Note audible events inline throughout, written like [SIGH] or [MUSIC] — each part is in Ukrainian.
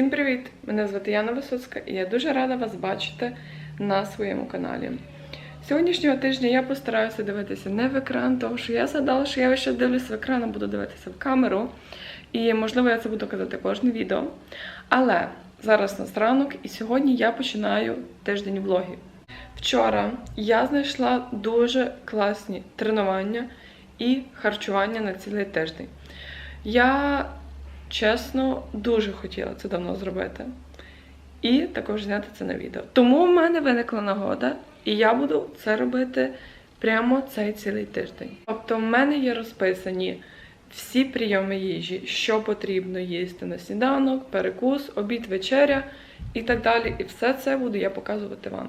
Всім привіт! Мене звати Яна Висоцька і я дуже рада вас бачити на своєму каналі. Сьогоднішнього тижня я постараюся дивитися не в екран, тому що я згадала, що я ще дивлюся в екран, а буду дивитися в камеру. І можливо я це буду казати кожне відео. Але зараз на ранок, і сьогодні я починаю тиждень влогів. Вчора я знайшла дуже класні тренування і харчування на цілий тиждень. Я чесно дуже хотіла це давно зробити. І також зняти це на відео. Тому в мене виникла нагода, і я буду це робити прямо цей цілий тиждень. Тобто, в мене є розписані всі прийоми їжі, що потрібно їсти на сніданок, перекус, обід, вечеря і так далі. І все це буду я показувати вам.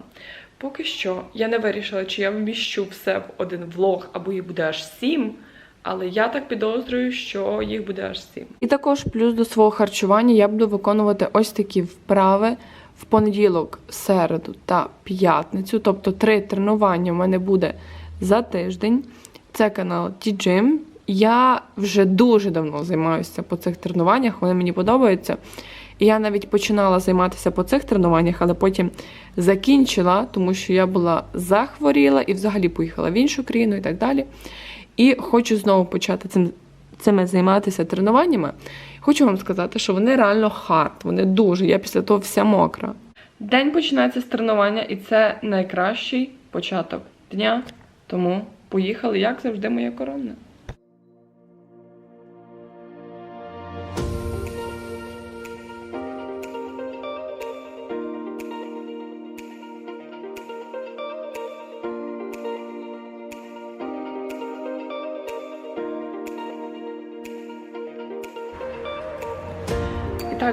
Поки що я не вирішила, чи я вміщу все в один влог, або їх буде аж сім. Але я так підозрюю, що їх буде аж сім. І також плюс до свого харчування я буду виконувати ось такі вправи в понеділок, середу та п'ятницю. Тобто три тренування в мене буде за тиждень. Це канал T-Gym. Я вже дуже давно займаюся по цих тренуваннях, вони мені подобаються. І я навіть починала займатися по цих тренуваннях, але потім закінчила, тому що я була захворіла і взагалі поїхала в іншу країну і так далі. І хочу знову почати цим цими займатися тренуваннями. Хочу вам сказати, що вони реально хард, вони дуже. Я після того вся мокра. День починається з тренування, і це найкращий початок дня. Тому поїхали, як завжди, моя корона.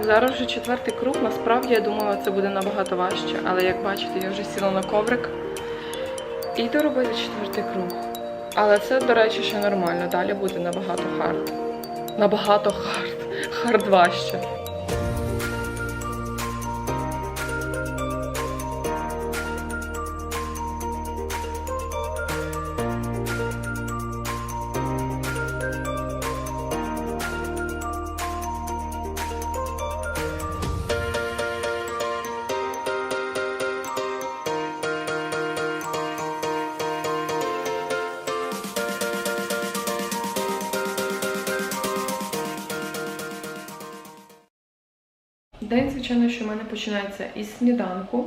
Зараз вже четвертий круг. Насправді я думала, це буде набагато важче, але як бачите, я вже сіла на коврик і йду робити четвертий круг. Але це, до речі, ще нормально. Далі буде набагато хард. Набагато хард. Хард важче. День, звичайно, що в мене починається із сніданку.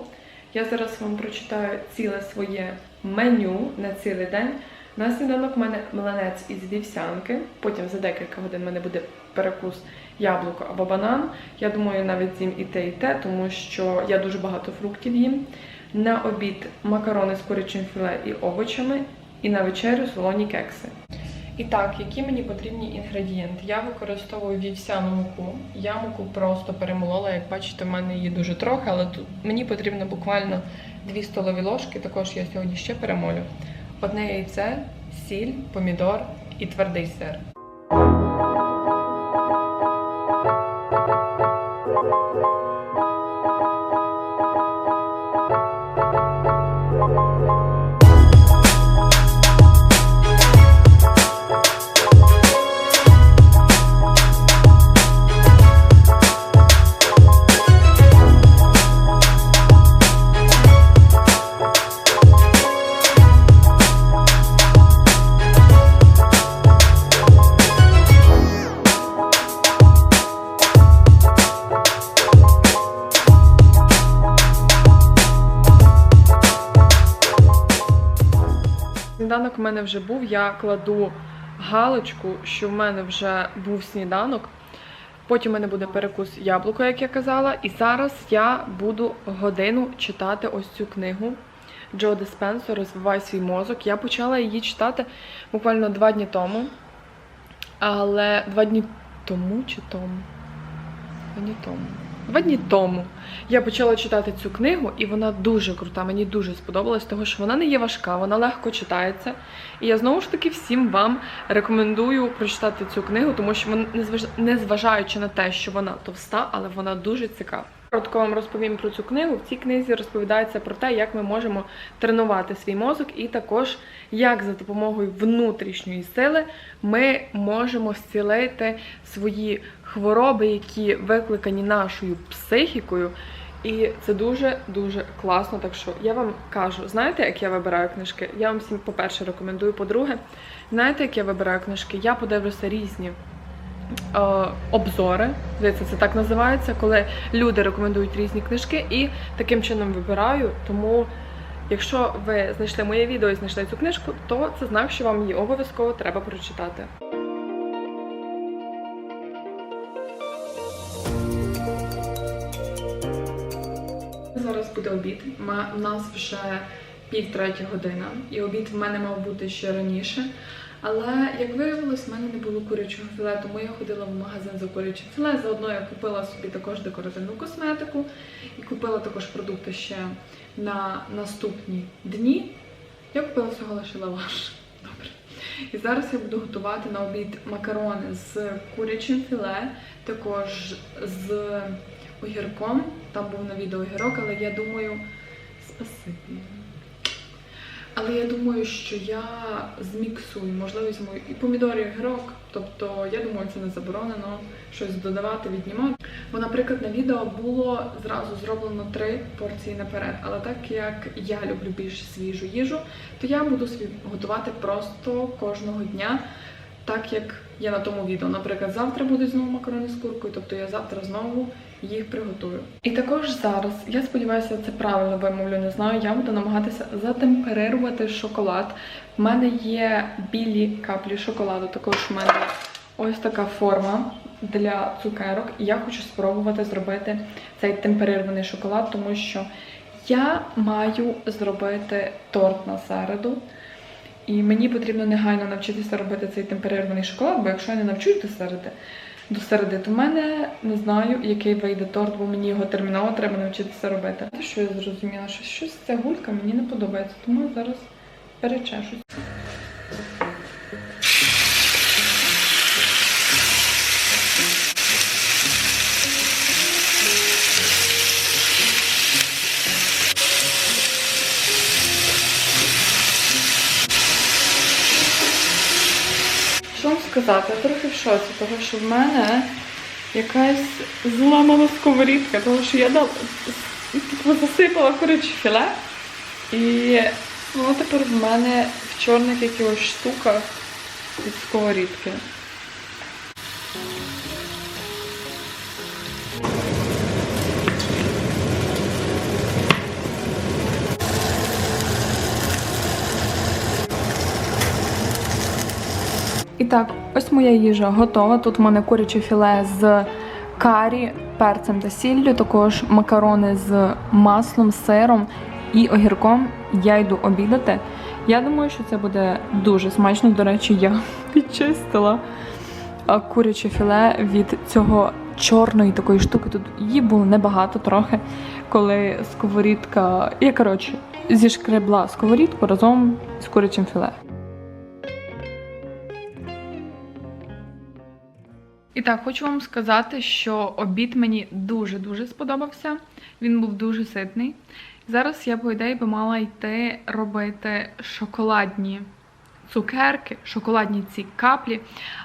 Я зараз вам прочитаю ціле своє меню на цілий день. На сніданок в мене млинець із вівсянки. Потім за декілька годин в мене буде перекус яблуко або банан. Я думаю, навіть з'їм і те, і те, тому що я дуже багато фруктів їм. На обід макарони з курячим філе і овочами, і на вечерю солоні кекси. І так, які мені потрібні інгредієнти? Я використовую вівсяну муку. Я муку просто перемолола. Як бачите, в мене її дуже трохи, але тут мені потрібно буквально 2 столові ложки. Також я сьогодні ще перемолю. Одне яйце, сіль, помідор і твердий сир. В мене вже був. Я кладу галочку, що в мене вже був сніданок. Потім в мене буде перекус яблуко, як я казала. І зараз я буду годину читати ось цю книгу Джо Диспенсо Розвивай свій мозок. Я почала її читати буквально два дні тому. Але два дні тому чи тому? Два дні тому. Два дні тому я почала читати цю книгу, і вона дуже крута. Мені дуже сподобалась, тому що вона не є важка, вона легко читається. І я знову ж таки всім вам рекомендую прочитати цю книгу, тому що вона, незважаючи на те, що вона товста, але вона дуже цікава. Коротко вам розповім про цю книгу. В цій книзі розповідається про те, як ми можемо тренувати свій мозок, і також як за допомогою внутрішньої сили ми можемо зцілити свої хвороби, які викликані нашою психікою. І це дуже дуже класно. Так що я вам кажу, знаєте, як я вибираю книжки? Я вам всім, по-перше, рекомендую. По-друге, знаєте, як я вибираю книжки? Я подивлюся різні обзори. Здається, це так називається, коли люди рекомендують різні книжки і таким чином вибираю. Тому, якщо ви знайшли моє відео і знайшли цю книжку, то це знак, що вам її обов'язково треба прочитати. Зараз буде обід. У нас вже пів година, і обід в мене мав бути ще раніше. Але як виявилось, в мене не було курячого філе, тому я ходила в магазин за курячим філе. Заодно я купила собі також декоративну косметику і купила також продукти ще на наступні дні. Я купила всього лише лаваш. Добре. І зараз я буду готувати на обід макарони з курячим філе, також з огірком. Там був на відео огірок, але я думаю, спасибі. Але я думаю, що я зміксую, можливо, візьму і помідори, і огірок. Тобто, я думаю, це не заборонено щось додавати, віднімати. Бо, наприклад, на відео було зразу зроблено три порції наперед. Але так як я люблю більш свіжу їжу, то я буду собі готувати просто кожного дня, так як є на тому відео. Наприклад, завтра будуть знову макарони з куркою, тобто я завтра знову їх приготую. І також зараз, я сподіваюся, це правильно вимовлю, не знаю. Я буду намагатися затемперирувати шоколад. В мене є білі каплі шоколаду, також в мене ось така форма для цукерок. І я хочу спробувати зробити цей темперирований шоколад, тому що я маю зробити торт на середу. І мені потрібно негайно навчитися робити цей темперирований шоколад, бо якщо я не навчусь до середи, до середи, то мене не знаю, який вийде торт, бо мені його терміново треба навчитися робити. Те, що я зрозуміла, що щось ця гулька мені не подобається, тому я зараз перечешусь. Сказати? Я трохи в шоці, тому що в мене якась зламана сковорідка, тому що я дала типу, засипала коротше філе, і воно тепер в мене в чорних якихось штуках від сковорідки. Так, ось моя їжа готова. Тут в мене куряче філе з карі, перцем та сіллю, також макарони з маслом, сиром і огірком. Я йду обідати. Я думаю, що це буде дуже смачно. До речі, я [LAUGHS] підчистила куряче філе від цього чорної такої штуки. Тут її було небагато трохи, коли сковорідка. Я коротше зішкребла сковорідку разом з курячим філе. І так, хочу вам сказати, що обід мені дуже-дуже сподобався. Він був дуже ситний. Зараз я, по ідеї, би мала йти робити шоколадні цукерки, шоколадні ці каплі.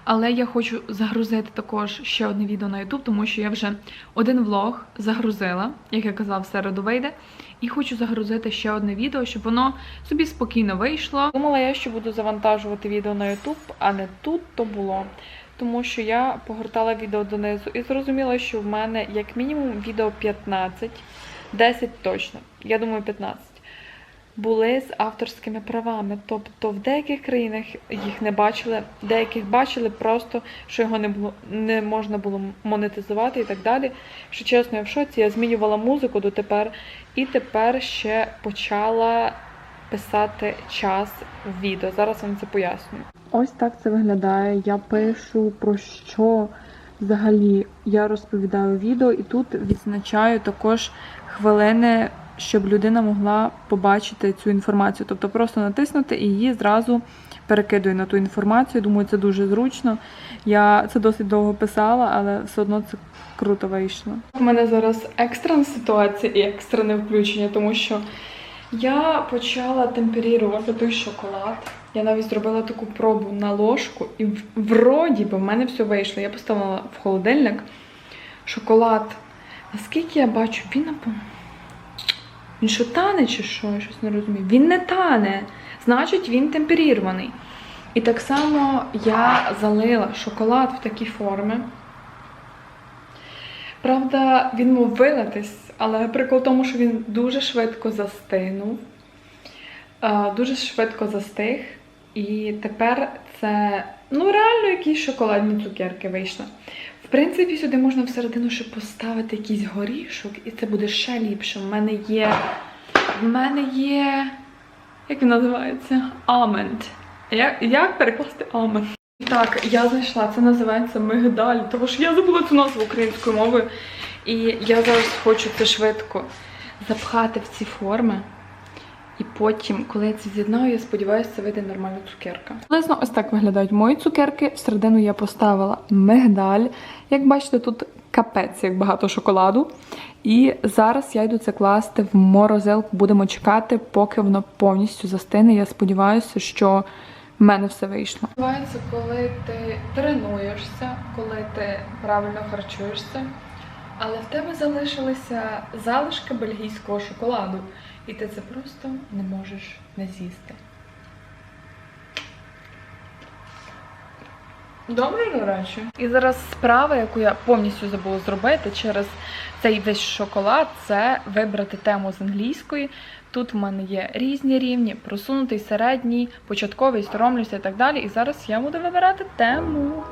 Але я хочу загрузити також ще одне відео на YouTube, тому що я вже один влог загрузила, як я казала, в середу вийде. І хочу загрузити ще одне відео, щоб воно собі спокійно вийшло. Думала я, що буду завантажувати відео на YouTube, а не тут то було тому що я погортала відео донизу і зрозуміла, що в мене як мінімум відео 15, 10 точно, я думаю, 15, були з авторськими правами. Тобто в деяких країнах їх не бачили, деяких бачили просто, що його не було не можна було монетизувати і так далі. Що чесно, я в шоці, я змінювала музику дотепер, і тепер ще почала писати час в відео. Зараз вам це пояснюю. Ось так це виглядає. Я пишу про що взагалі я розповідаю відео, і тут відзначаю також хвилини щоб людина могла побачити цю інформацію. Тобто просто натиснути і її зразу перекидує на ту інформацію. Думаю, це дуже зручно. Я це досить довго писала, але все одно це круто вийшло. У мене зараз екстрена ситуація і екстрене включення, тому що я почала темперірувати той шоколад. Я навіть зробила таку пробу на ложку, і вроді би в мене все вийшло. Я поставила в холодильник шоколад. Наскільки я бачу, він. Він що тане чи що? Я щось не розумію. Він не тане. Значить, він темперірований. І так само я залила шоколад в такі форми. Правда, він мав вилитись, але прикол в тому, що він дуже швидко застигнув, е, дуже швидко застиг. І тепер це ну реально якісь шоколадні цукерки вийшли. В принципі, сюди можна всередину ще поставити якийсь горішок, і це буде ще ліпше. В мене є. В мене є. Як він називається? Амент. Як, перекласти амент? Так, я знайшла, це називається мигдаль, тому що я забула цю назву українською мовою. І я зараз хочу це швидко запхати в ці форми. І потім, коли я це з'єднаю, я сподіваюся, це вийде нормальна цукерка. Приблизно ось так виглядають мої цукерки. Всередину я поставила мигдаль. Як бачите, тут капець, як багато шоколаду. І зараз я йду це класти в морозилку. Будемо чекати, поки воно повністю застине. Я сподіваюся, що в мене все вийшло. Відбувається, коли ти тренуєшся, коли ти правильно харчуєшся, але в тебе залишилися залишки бельгійського шоколаду, і ти це просто не можеш не з'їсти. Добре, до речі. І зараз справа, яку я повністю забула зробити через цей весь шоколад, це вибрати тему з англійської. Тут в мене є різні рівні, просунутий, середній, початковий, соромлюся і так далі. І зараз я буду вибирати тему.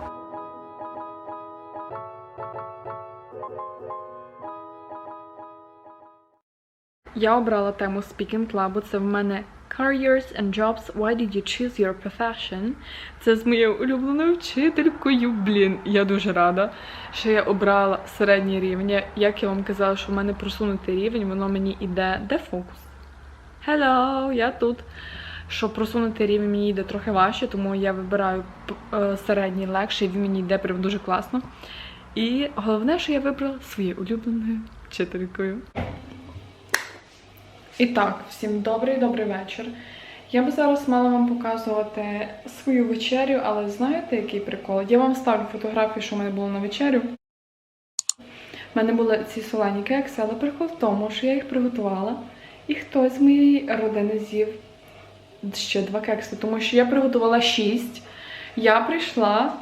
Я обрала тему Speaking Club. Це в мене Careers and Jobs. Why did you choose your profession? Це з моєю улюбленою вчителькою. Блін, я дуже рада, що я обрала середній рівень. Як я вам казала, що в мене просунутий рівень, воно мені іде. Де фокус? Hello, я тут. Що просунути рівень мені йде трохи важче, тому я вибираю е, середній легший, він мені йде прям дуже класно. І головне, що я вибрала своєю улюбленою вчителькою. І так, всім добрий добрий вечір. Я би зараз мала вам показувати свою вечерю, але знаєте, який прикол? Я вам ставлю фотографію, що в мене було на вечерю. У мене були ці солені кекси, але прикол в тому, що я їх приготувала, і хтось з моєї родини з'їв ще два кекси, тому що я приготувала шість. Я прийшла,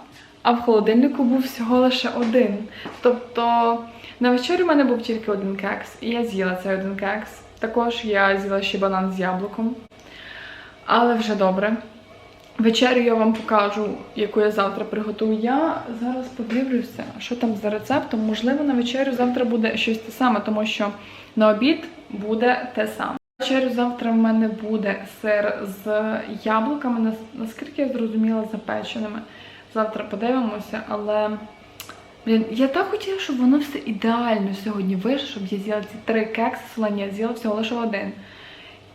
а в холодильнику був всього лише один. Тобто на вечерю в мене був тільки один кекс, і я з'їла цей один кекс. Також я з'їла ще банан з яблуком. Але вже добре. Вечерю я вам покажу, яку я завтра приготую. Я зараз подивлюся, що там за рецептом. Можливо, на вечерю завтра буде щось те саме, тому що на обід буде те саме. Вечерю завтра в мене буде сир з яблуками, наскільки я зрозуміла, запеченими. Завтра подивимося, але блін, я так хотіла, щоб воно все ідеально сьогодні вийшло, щоб я з'їла ці три кекси солені, я з'їла всього лише один.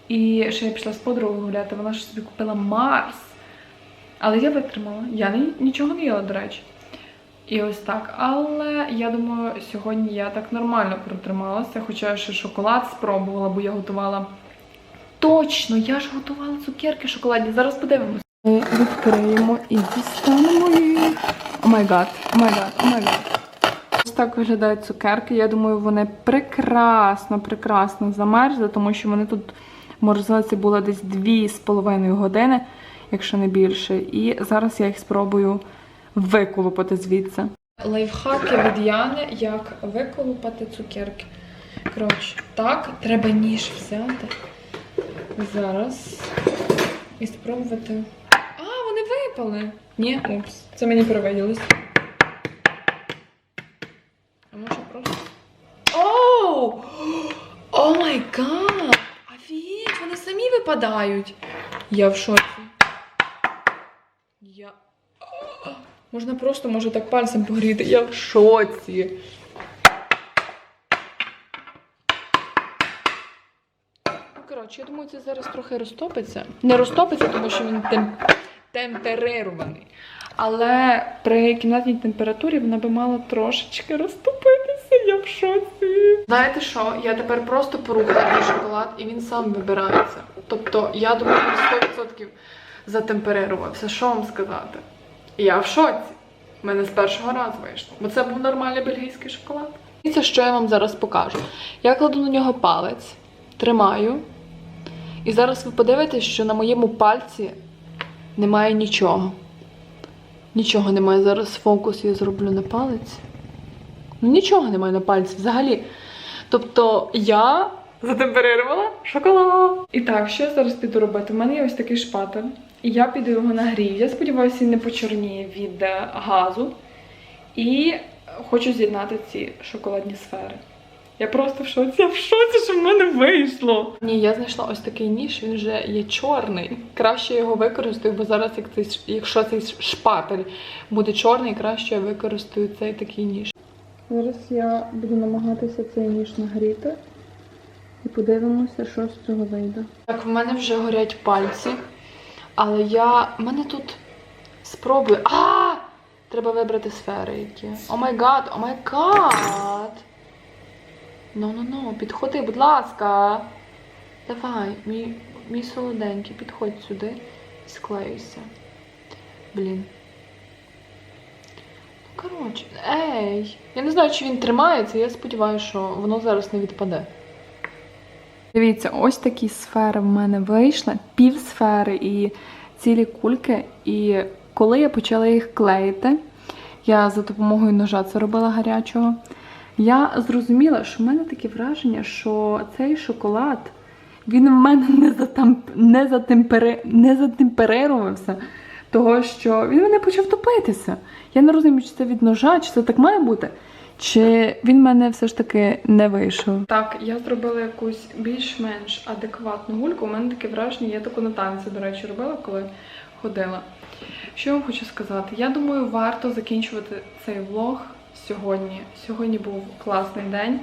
І ще я пішла з подругою гуляти, вона ж собі купила Марс. Але я витримала. Я ні- нічого не їла, до речі. І ось так. Але я думаю, сьогодні я так нормально протрималася, хоча я ще шоколад спробувала, бо я готувала. Точно, я ж готувала цукерки шоколадні. Зараз подивимось. Ми відкриємо і дістанемо їх. О май гад, май гад, май гад. Ось так виглядають цукерки. Я думаю, вони прекрасно, прекрасно замерзли, тому що вони тут в морозилці були десь 2,5 години, якщо не більше. І зараз я їх спробую виколупати звідси. Лайфхаки від Яни, як виколупати цукерки. Коротше, так, треба ніж взяти. Зараз. І спробувати. А, вони випали! Ні, упс. Це мені привиділось. А може просто. Оу! О май гад! Офігеть, вони самі випадають. Я в шоці. Я. Можна просто, може, так пальцем погріти. Я в шоці. Коротше, я думаю, це зараз трохи розтопиться. Не розтопиться, тому що він тем... темперирований. Але при кімнатній температурі вона би мала трошечки розтопитися. Я в шоці. Знаєте що? Я тепер просто порухала мій шоколад і він сам вибирається. Тобто, я думаю, він 100% затемперирувався. Що вам сказати? Я в шоці. У мене з першого разу вийшло. Бо це був нормальний бельгійський шоколад. І це що я вам зараз покажу. Я кладу на нього палець, тримаю. І зараз ви подивитесь, що на моєму пальці немає нічого. Нічого немає. Зараз фокус я зроблю на палець. Ну, нічого немає на пальці взагалі. Тобто я затемперирувала шоколад. І так, що я зараз піду робити? У мене є ось такий шпатель. І я піду його нагрію. Я сподіваюся, він не почорніє від е, газу. І хочу з'єднати ці шоколадні сфери. Я просто в шоці, я в шоці, що в мене вийшло. Ні, я знайшла ось такий ніж, він вже є чорний. Краще я його використаю, бо зараз, як цей, якщо цей шпатель буде чорний, краще я використаю цей такий ніж. Зараз я буду намагатися цей ніж нагріти і подивимося, що з цього вийде. Так, в мене вже горять пальці, але я. в мене тут спробую. А! Треба вибрати сфери які. О май гад, о май гад! Ну, ну, ну, підходи, будь ласка. Давай, мій, мій солоденький, підходь сюди і склеюйся. Блін. Ну, коротше, ей. Я не знаю, чи він тримається, я сподіваюся, що воно зараз не відпаде. Дивіться, ось такі сфери в мене вийшли, пів сфери і цілі кульки. І коли я почала їх клеїти, я за допомогою ножа це робила гарячого. Я зрозуміла, що в мене таке враження, що цей шоколад він в мене не, затам... не, затемпери... не затемперирувався, того що він мене почав топитися. Я не розумію, чи це від ножа, чи це так має бути, чи він мене все ж таки не вийшов. Так, я зробила якусь більш-менш адекватну гульку. У мене таке враження, я таку на танці, до речі, робила, коли ходила. Що я вам хочу сказати? Я думаю, варто закінчувати цей влог сьогодні. Сьогодні був класний день.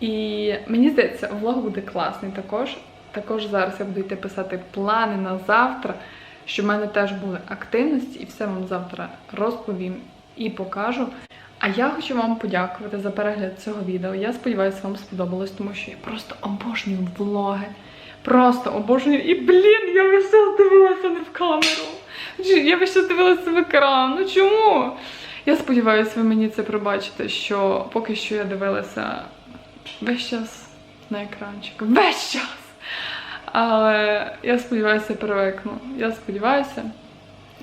І мені здається, влог буде класний також. Також зараз я буду йти писати плани на завтра, що в мене теж були активності, і все вам завтра розповім і покажу. А я хочу вам подякувати за перегляд цього відео. Я сподіваюся, вам сподобалось, тому що я просто обожнюю влоги. Просто обожнюю. І блін, я весь час дивилася не в камеру. Я весь час дивилася в екран. Ну чому? Я сподіваюся, ви мені це пробачите, що поки що я дивилася весь час на екранчик. Весь час! Але я сподіваюся, перевикну. Я сподіваюся.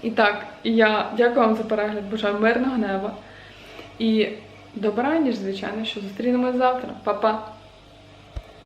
І так, я дякую вам за перегляд, бажаю мирного неба. І добра, ніж, звичайно, що зустрінемось завтра. Па-па!